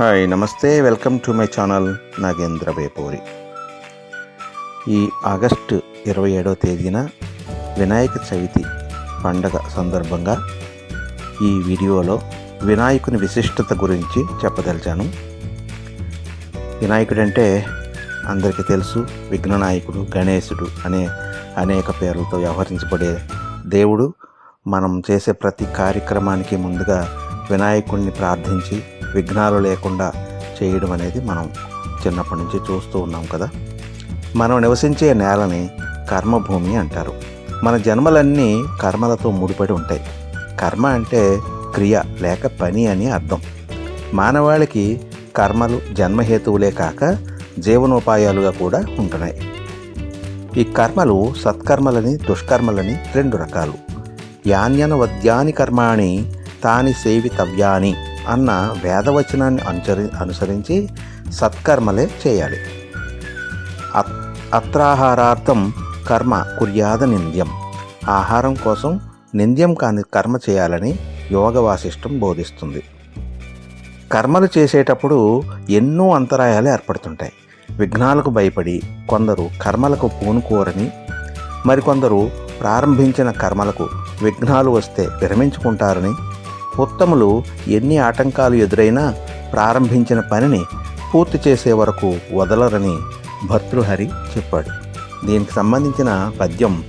Hi నమస్తే. Welcome to my channel Nagendra Vepuri. ఈ August ఇరవై ఏడవ తేదీన వినాయక చవితి పండగ సందర్భంగా ఈ వీడియోలో వినాయకుని విశిష్టత గురించి చెప్పదలిచాను. వినాయకుడు అంటే అందరికీ తెలుసు విఘ్ననాయకుడు గణేశుడు అనే అనేక పేర్లతో వ్యవహరించబడే దేవుడు. మనం చేసే ప్రతి కార్యక్రమానికి ముందుగా వినాయకుడిని ప్రార్థించి విఘ్నాలు లేకుండా చేయడం అనేది మనం చిన్నప్పటి నుంచి చూస్తూ ఉన్నాం కదా. మనం నివసించే నేలని కర్మభూమి అంటారు. మన జన్మలన్నీ కర్మలతో ముడిపడి ఉంటాయి. కర్మ అంటే క్రియ లేక పని అని అర్థం. మానవాళికి కర్మలు జన్మహేతువులే కాక జీవనోపాయాలుగా కూడా ఉంటున్నాయి. ఈ కర్మలు సత్కర్మలని దుష్కర్మలని రెండు రకాలు. యాన్యన వద్యాని కర్మాణి తాని సేవితవ్యాని అన్న వేదవచనాన్ని అనుసరి అనుసరించి సత్కర్మలే చేయాలి. అత్- అత్రాహారార్థం కర్మ కుర్యాద నింద్యం. ఆహారం కోసం నింద్యం కాని కర్మ చేయాలని యోగ వాసిష్టం బోధిస్తుంది. కర్మలు చేసేటప్పుడు ఎన్నో అంతరాయాలు ఏర్పడుతుంటాయి. విఘ్నాలకు భయపడి కొందరు కర్మలకు పూనుకోరని మరికొందరు ప్రారంభించిన కర్మలకు విఘ్నాలు వస్తే విరమించుకుంటారని ఉత్తములు ఎన్ని ఆటంకాలు ఎదురైనా ప్రారంభించిన పనిని పూర్తి చేసే వరకు వదలరని భర్తృహరి చెప్పాడు. దీనికి సంబంధించిన పద్యం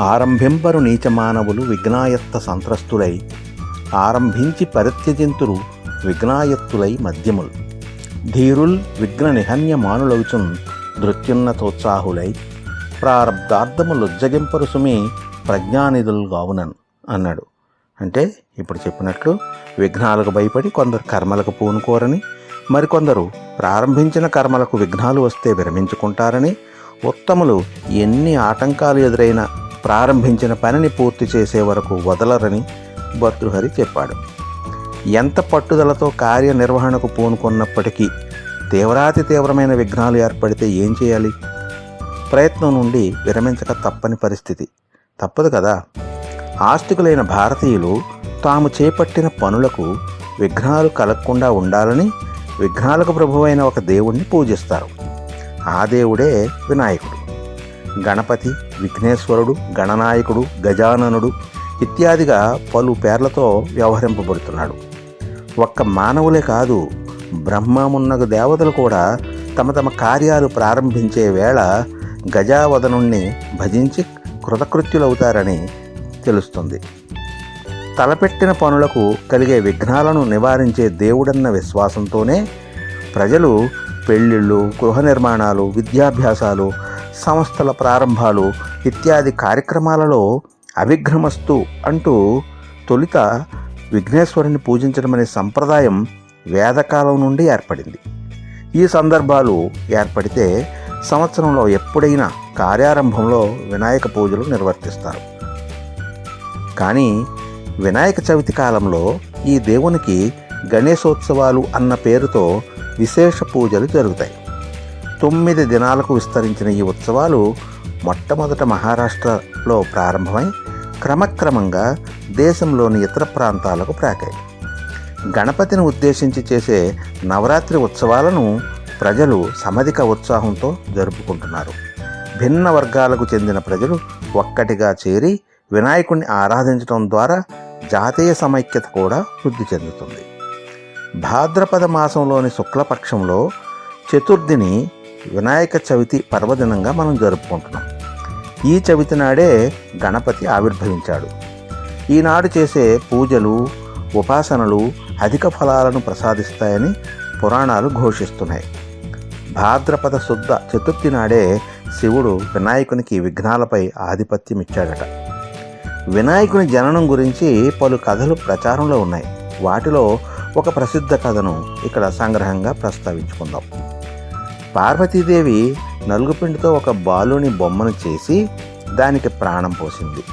ఆరంభింపరు నీచమానవులు విఘ్నాయత్త సంత్రస్తులై ఆరంభించి పరిత్యజింతురు విఘ్నాయత్తులై మధ్యములు. ధీరుల్ విఘ్న నిహన్య మానులవుచున్ ధృత్యున్నతోత్సాహులై ప్రారబ్ధార్థములుజ్జగింపరు సుమి ప్రజ్ఞానిధులు గావునన్ అన్నాడు. అంటే ఇప్పుడు చెప్పినట్లు విఘ్నాలకు భయపడి కొందరు కర్మలకు పూనుకోరని మరికొందరు ప్రారంభించిన కర్మలకు విఘ్నాలు వస్తే విరమించుకుంటారని ఉత్తములు ఎన్ని ఆటంకాలు ఎదురైనా ప్రారంభించిన పనిని పూర్తి చేసే వరకు వదలరని భర్తృహరి చెప్పాడు. ఎంత పట్టుదలతో కార్యనిర్వహణకు పూనుకున్నప్పటికీ తీవ్రాతి తీవ్రమైన విఘ్నాలు ఏర్పడితే ఏం చేయాలి? ప్రయత్నం నుండి విరమించక తప్పని పరిస్థితి. తప్పదు కదా. ఆస్తికులైన భారతీయులు తాము చేపట్టిన పనులకు విఘ్నాలు కలగకుండా ఉండాలని విఘ్నాలకు ప్రభువైన ఒక దేవుణ్ణి పూజిస్తారు. ఆ దేవుడే వినాయకుడు. గణపతి విఘ్నేశ్వరుడు గణనాయకుడు గజాననుడు ఇత్యాదిగా పలు పేర్లతో వ్యవహరింపబడుతున్నాడు. ఒక్క మానవులే కాదు బ్రహ్మమున్నగు దేవతలు కూడా తమ తమ కార్యాలు ప్రారంభించే వేళ గజావదనుణ్ణి భజించి కృతకృత్యులవుతారని తెలుస్తుంది. తలపెట్టిన పనులకు కలిగే విఘ్నాలను నివారించే దేవుడన్న విశ్వాసంతోనే ప్రజలు పెళ్ళిళ్ళు గృహ నిర్మాణాలు విద్యాభ్యాసాలు సంస్థల ప్రారంభాలు ఇత్యాది కార్యక్రమాలలో అవిఘ్నమస్తు అంటూ తొలుత విఘ్నేశ్వరుని పూజించడం అనే సంప్రదాయం వేదకాలం నుండి ఏర్పడింది. ఈ సందర్భాలు ఏర్పడితే సంవత్సరంలో ఎప్పుడైనా కార్యారంభంలో వినాయక పూజలు నిర్వర్తిస్తారు. కానీ వినాయక చవితి కాలంలో ఈ దేవునికి గణేశోత్సవాలు అన్న పేరుతో విశేష పూజలు జరుగుతాయి. తొమ్మిది దినాలకు విస్తరించిన ఈ ఉత్సవాలు మొట్టమొదట మహారాష్ట్రలో ప్రారంభమై క్రమక్రమంగా దేశంలోని ఇతర ప్రాంతాలకు ప్రాకాయి. గణపతిని ఉద్దేశించి చేసే నవరాత్రి ఉత్సవాలను ప్రజలు సమధిక ఉత్సాహంతో జరుపుకుంటున్నారు. భిన్న వర్గాలకు చెందిన ప్రజలు ఒక్కటిగా చేరి వినాయకుడిని ఆరాధించడం ద్వారా జాతీయ సమైక్యత కూడా వృద్ధి చెందుతుంది. భాద్రపద మాసంలోని శుక్లపక్షంలో చతుర్థిని వినాయక చవితి పర్వదినంగా మనం జరుపుకుంటున్నాం. ఈ చవితి నాడే గణపతి ఆవిర్భవించాడు. ఈనాడు చేసే పూజలు ఉపాసనలు అధిక ఫలాలను ప్రసాదిస్తాయని పురాణాలు ఘోషిస్తున్నాయి. భాద్రపద శుద్ధ చతుర్థి నాడే శివుడు వినాయకునికి విఘ్నాలపై ఆధిపత్యం ఇచ్చాడట వినాయకుని జననం గురించి పలు కథలు ప్రచారంలో ఉన్నాయి. వాటిలో ఒక ప్రసిద్ధ కథను ఇక్కడ సంగ్రహంగా ప్రస్తావించుకుందాం. పార్వతీదేవి నలుగుపిండితో ఒక బాలుని బొమ్మను చేసి దానికి ప్రాణం పోసింది.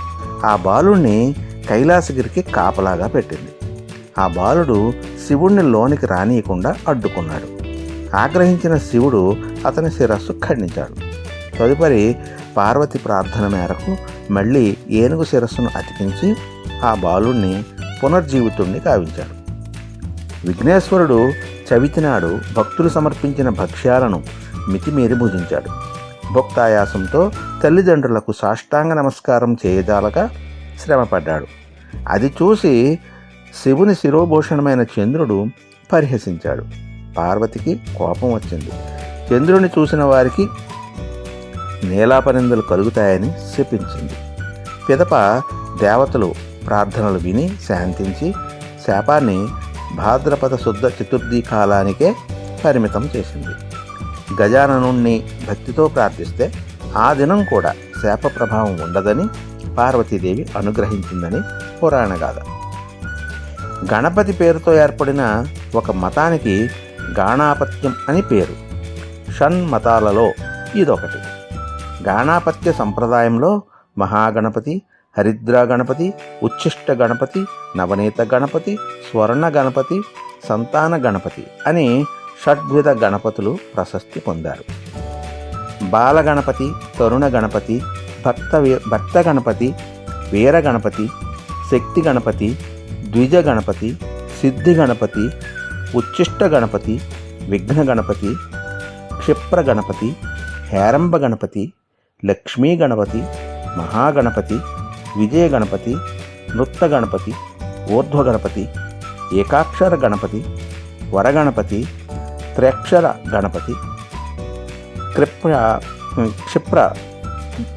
ఆ బాలుణ్ణి కైలాసగిరికి కాపలాగా పెట్టింది. ఆ బాలుడు శివుణ్ణి లోనికి రానియకుండా అడ్డుకున్నాడు. ఆగ్రహించిన శివుడు అతని శిరస్సు ఖండించాడు. తదుపరి పార్వతి ప్రార్థన మేరకు మళ్ళీ ఏనుగు శిరస్సును అతికించి ఆ బాలుణ్ణి పునర్జీవితుణ్ణి కావించాడు. విఘ్నేశ్వరుడు చవితి నాడు భక్తులు సమర్పించిన భక్ష్యాలను మితిమీరి భుజించాడు. భక్తాయాసంతో తల్లిదండ్రులకు సాష్టాంగ నమస్కారం చేయదాలగా శ్రమపడ్డాడు. అది చూసి శివుని శిరోభూషణమైన చంద్రుడు పరిహసించాడు. పార్వతికి కోపం వచ్చింది. చంద్రుని చూసిన వారికి నీలాపనిందలు కలుగుతాయని శపించింది. పిదప దేవతలు ప్రార్థనలు విని శాంతించి శాపాన్ని భాద్రపద శుద్ధ చతుర్థి కాలానికే పరిమితం చేసింది. గజాననుణ్ణి భక్తితో ప్రార్థిస్తే ఆ దినం కూడా శాప ప్రభావం ఉండదని పార్వతీదేవి అనుగ్రహించిందని పురాణగాథ గణపతి పేరుతో ఏర్పడిన ఒక మతానికి గాణాపత్యం అని పేరు. షణ్ మతాలలో ఇదొకటి. గాణాపత్య సంప్రదాయంలో మహాగణపతి హరిద్రా గణపతి ఉచ్ఛిష్ట గణపతి నవనీత గణపతి స్వర్ణ గణపతి సంతాన గణపతి అని షడ్విధ గణపతులు ప్రశస్తి పొందారు. బాలగణపతి తరుణ గణపతి భక్త భక్త గణపతి వీర గణపతి శక్తి గణపతి ద్విజ గణపతి సిద్ధి గణపతి ఉచ్ఛిష్ట గణపతి విఘ్న గణపతి క్షిప్ర గణపతి హేరంబ గణపతి లక్ష్మీ గణపతి మహాగణపతి విజయ గణపతి నృత్త గణపతి ఊర్ధ్వ గణపతి ఏకాక్షర గణపతి వరగణపతి త్రక్షర గణపతి క్రిప్ర క్షిప్ర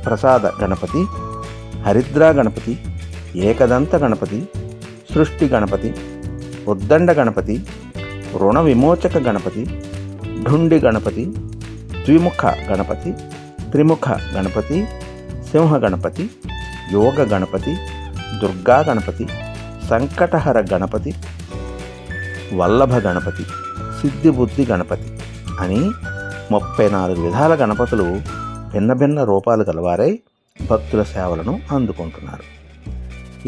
ప్రసాద గణపతి హరిద్రా గణపతి ఏకదంత గణపతి సృష్టి గణపతి ఉద్దండ గణపతి రుణ విమోచక గణపతి ఢుండి గణపతి ద్విముఖ గణపతి త్రిముఖ గణపతి సింహ గణపతి యోగ గణపతి దుర్గా గణపతి సంకటహర గణపతి వల్లభ గణపతి సిద్ధిబుద్ధి గణపతి అని ముప్పై నాలుగు విధాల గణపతులు భిన్న భిన్న రూపాలు గలవారై భక్తుల సేవలను అందుకుంటున్నారు.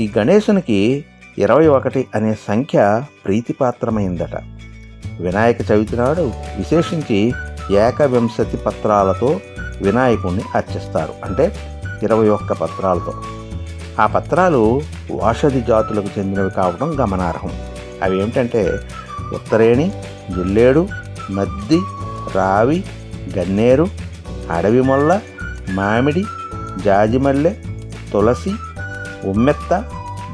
ఈ గణేశునికి ఇరవై ఒకటి అనే సంఖ్య ప్రీతిపాత్రమైందట. వినాయక చవితి నాడు విశేషించి ఏకవింశతి పత్రాలతో వినాయకుణ్ణి అర్చిస్తారు. అంటే ఇరవై ఒక్క పత్రాలతో. ఆ పత్రాలు వాషధి జాతులకు చెందినవి కావడం గమనార్హం. అవి ఏమిటంటే ఉత్తరేణి జిల్లేడు మద్ది రావి గన్నేరు అడవి మొల్ల మామిడి జాజిమల్లె తులసి ఉమ్మెత్త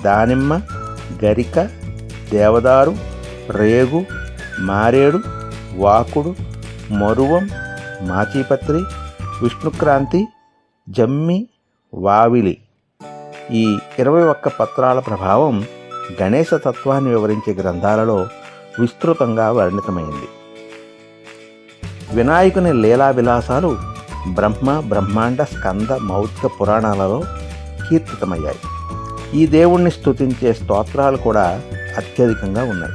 దానిమ్మ గరిక దేవదారు రేగు మారేడు వాకుడు మరువం మాచీపత్రి విష్ణుక్రాంతి జమ్మి వావిలి. ఈ ఇరవై ఒక్క పత్రాల ప్రభావం గణేశ తత్వాన్ని వివరించే గ్రంథాలలో విస్తృతంగా వర్ణితమైంది. వినాయకుని లీలా విలాసాలు బ్రహ్మ బ్రహ్మాండ స్కంద మౌత్క పురాణాలలో కీర్తితమయ్యాయి. ఈ దేవుణ్ణి స్తుతించే స్తోత్రాలు కూడా అత్యధికంగా ఉన్నాయి.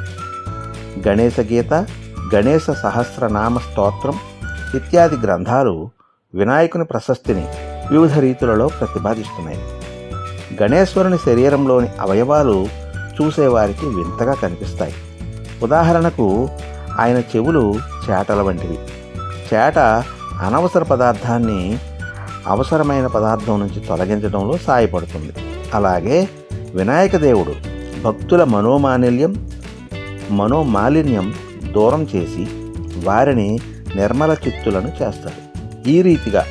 గణేశ గీత గణేశ సహస్రనామ స్తోత్రం ఇత్యాది గ్రంథాలు వినాయకుని ప్రశస్తిని వివిధ రీతులలో ప్రతిపాదిస్తున్నాయి. గణేశ్వరుని శరీరంలోని అవయవాలు చూసేవారికి వింతగా కనిపిస్తాయి. ఉదాహరణకు ఆయన చెవులు చేటల వంటివి. చేట అనవసర పదార్థాన్ని అవసరమైన పదార్థం నుంచి తొలగించడంలో సాయపడుతుంది. అలాగే వినాయక దేవుడు భక్తుల మనోమాలిన్యం మనోమాలిన్యం దూరం చేసి వారిని నిర్మల చిత్తులను చేస్తాడు. ఈ రీతిగా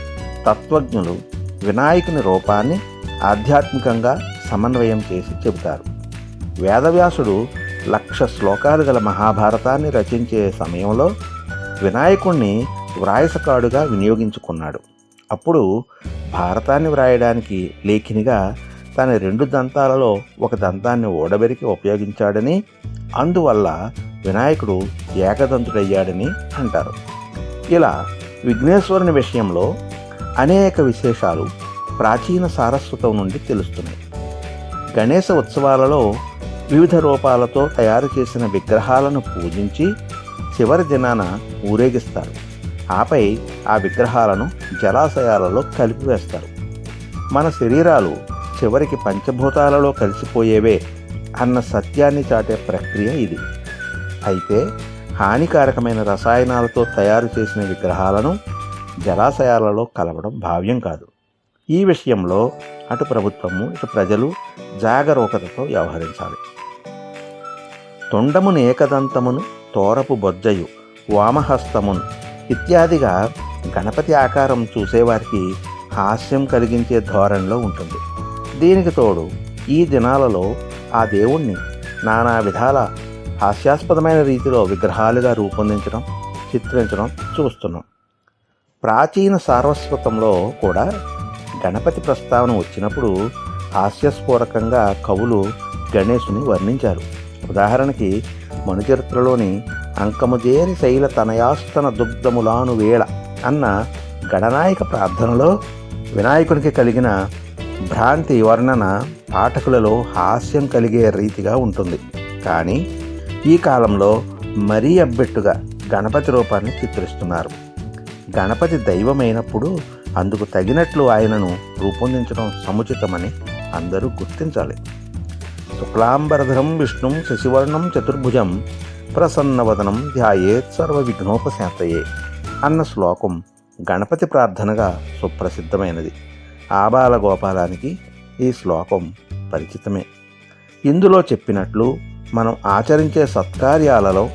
తత్వజ్ఞులు వినాయకుని రూపాన్ని ఆధ్యాత్మికంగా సమన్వయం చేసి చెబుతారు. వేదవ్యాసుడు లక్ష శ్లోకాలు గల మహాభారతాన్ని రచించే సమయంలో వినాయకుణ్ణి వ్రాయసకాడుగా వినియోగించుకున్నాడు. అప్పుడు భారతాన్ని వ్రాయడానికి లేఖినిగా తన రెండు దంతాలలో ఒక దంతాన్ని ఓడబెరికి ఉపయోగించాడని అందువల్ల వినాయకుడు ఏకదంతుడయ్యాడని అంటారు. ఇలా విఘ్నేశ్వరుని విషయంలో అనేక విశేషాలు ప్రాచీన సారస్వతం నుండి తెలుస్తున్నాయి. గణేశ ఉత్సవాలలో వివిధ రూపాలతో తయారు చేసిన విగ్రహాలను పూజించి చివరి దినాన ఊరేగిస్తారు. ఆపై ఆ విగ్రహాలను జలాశయాలలో కలిపివేస్తారు. మన శరీరాలు చివరికి పంచభూతాలలో కలిసిపోయేవే అన్న సత్యాన్ని చాటే ప్రక్రియ ఇది. అయితే హానికారకమైన రసాయనాలతో తయారు చేసిన విగ్రహాలను జలాశయాలలో కలవడం భావ్యం కాదు. ఈ విషయంలో అటు ప్రభుత్వము ఇటు ప్రజలు జాగరూకతతో వ్యవహరించాలి. తొండమును ఏకదంతమును తోరపు బొజ్జయు వామహస్తమును ఇత్యాదిగా గణపతి ఆకారం చూసేవారికి హాస్యం కలిగించే ధోరణిలో ఉంటుంది. దీనికి తోడు ఈ దినాలలో ఆ దేవుణ్ణి నానా విధాల హాస్యాస్పదమైన రీతిలో విగ్రహాలుగా రూపొందించడం చిత్రించడం చూస్తున్నాం. ప్రాచీన సారస్వతంలో కూడా గణపతి ప్రస్తావన వచ్చినప్పుడు హాస్యస్ఫూరకంగా కవులు గణేశుని వర్ణించారు. ఉదాహరణకి మనుచరిత్రలోని అంకముజేరి శైల తనయాస్తన దుగ్ధములాను వేళ అన్న గణనాయక ప్రార్థనలో వినాయకునికి కలిగిన భ్రాంతి వర్ణన పాఠకులలో హాస్యం కలిగే రీతిగా ఉంటుంది. కానీ ఈ కాలంలో మరీ అబ్బెట్టుగా గణపతి రూపాన్ని చిత్రిస్తున్నారు. గణపతి దైవమైనప్పుడు అందుకు తగినట్లు ఆయనను రూపొందించడం సముచితమని అందరూ గుర్తించాలి. శుక్లాంబరధరం విష్ణుం శశివర్ణం చతుర్భుజం ప్రసన్నవదనం ధ్యాయేత్ సర్వ విఘ్నోపశాంతయే అన్న శ్లోకం గణపతి ప్రార్థనగా సుప్రసిద్ధమైనది. ఆబాల గోపాలానికి ఈ శ్లోకం పరిచితమే. ఇందులో చెప్పినట్లు మనం ఆచరించే సత్కార్యాలలో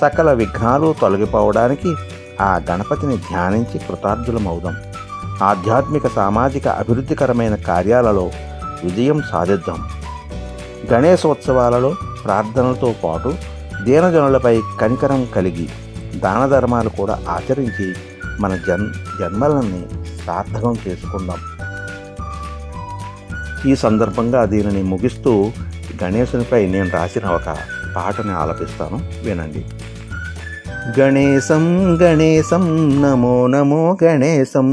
సకల విఘ్నాలు తొలగిపోవడానికి ఆ గణపతిని ధ్యానించి కృతార్థులమవుదాం. ఆధ్యాత్మిక సామాజిక అభివృద్ధికరమైన కార్యాలలో విజయం సాధిద్దాం. గణేశోత్సవాలలో ప్రార్థనలతో పాటు దీనజనులపై కనికరం కలిగి దాన ధర్మాలు కూడా ఆచరించి మన జన్ జన్మలని సార్థకం చేసుకుందాం. ఈ సందర్భంగా దీనిని ముగిస్తూ గణేశునిపై నేను రాసిన ఒక పాటని ఆలపిస్తాను. వినండి. గణేశం గణేశం నమో నమో గణేశం.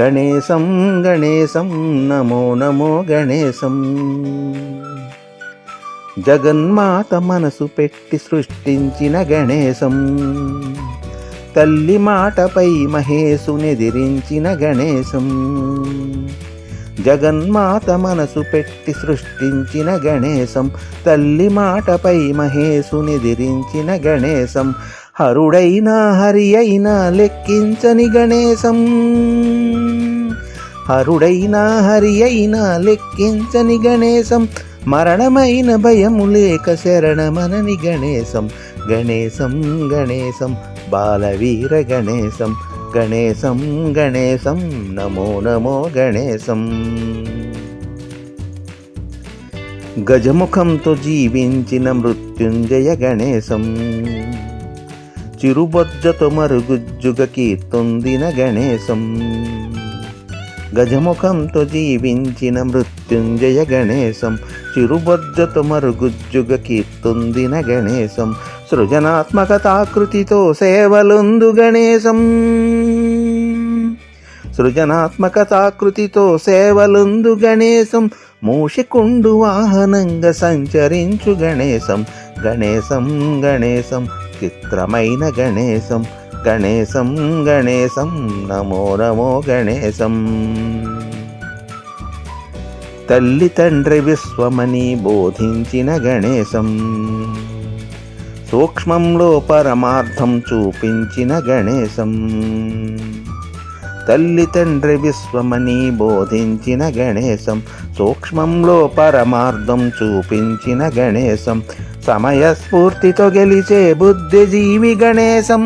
గణేశం గణేశం నమో నమో గణేశం. జగన్మాత మనసు పెట్టి సృష్టించిన గణేశం. తల్లి మాటపై మహేశునెదిరించిన గణేశం. జగన్మాత మనసు పెట్టి సృష్టించిన గణేశం తల్లి మాటపై మహేశునిదిరించిన గణేశం హరుడైనా హరి అయినా లెక్కించని గణేశం. హరుడైనా హరి అయినా లెక్కించని గణేశం మరణమైన భయము లేక శరణమనని గణేశం. గణేశం గణేశం బాలవీర గణేశం గణేశం గణేశం నమో నమో గణేశం. గజముఖంతో జీవించిన మృత్యుంజయ గణేశం. చిరుబొజ్జతో మరుగుజ్జుగ కీర్తొందిన గణేశం. గజముఖంతో జీవించిన మృత్యుంజయ గణేశం చిరుబొజ్జతో మరుగుజ్జుగ కీర్తొందిన గణేశం సృజనాత్మకతాకృతితో సేవలుందు గణేశం. సృజనాత్మకతాకృతితో సేవలుందు గణేశం మూషికుండు వాహనంగా సంచరించు గణేశం గణేశం గణేశం చిత్రమైన గణేశం గణేశం గణేశం నమో నమో గణేశం. తల్లి తండ్రి విశ్వమని బోధించిన గణేశం. సూక్ష్మంలో పరమార్థం చూపించిన గణేశం. తల్లి తండ్రి విశ్వమని బోధించిన గణేశం. సూక్ష్మంలో పరమార్థం చూపించిన గణేశం. సమయస్ఫూర్తితో గెలిచే బుద్ధిజీవి గణేశం.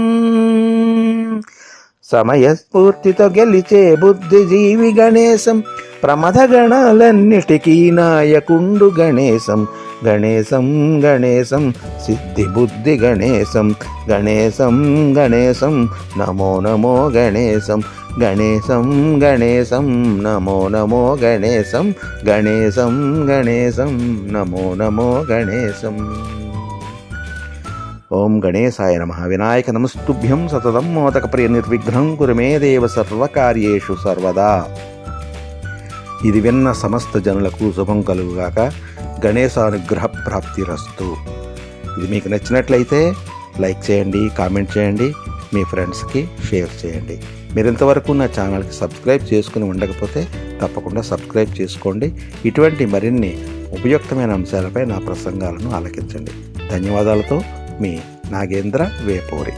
సమయస్ఫూర్తితో గెలిచే బుద్ధిజీవి గణేశం. ప్రమథ గణాలన్నిటికీ నాయకుండు గణేశం. గణేశం గణేశం సిద్ధి బుద్ధి గణేశం. గణేశం గణేశం నమో నమో గణేశం. గణేశం గణేశం నమో నమో గణేశం గణేశం గణేశం నమో నమో గణేశం. ఓం గణేశాయ నమ. వినాయక నమస్తుభ్యం సతతం మోదక ప్రియ నిర్విఘ్నం కురుమే దేవ సర్వకార్యేషు సర్వదా. ఇది విన్న సమస్త జనులకు శుభం కలుగుగాక గణేశానుగ్రహ ప్రాప్తిరస్తు ఇది మీకు నచ్చినట్లయితే లైక్ చేయండి కామెంట్ చేయండి మీ ఫ్రెండ్స్కి షేర్ చేయండి. మీరు ఇంతవరకు నా ఛానల్కి సబ్స్క్రైబ్ చేసుకుని ఉండకపోతే తప్పకుండా సబ్స్క్రైబ్ చేసుకోండి. ఇటువంటి మరిన్ని ఉపయుక్తమైన అంశాలపై నా ప్రసంగాలను ఆలకించండి. ధన్యవాదాలతో మీ నాగేంద్ర వేపూరి.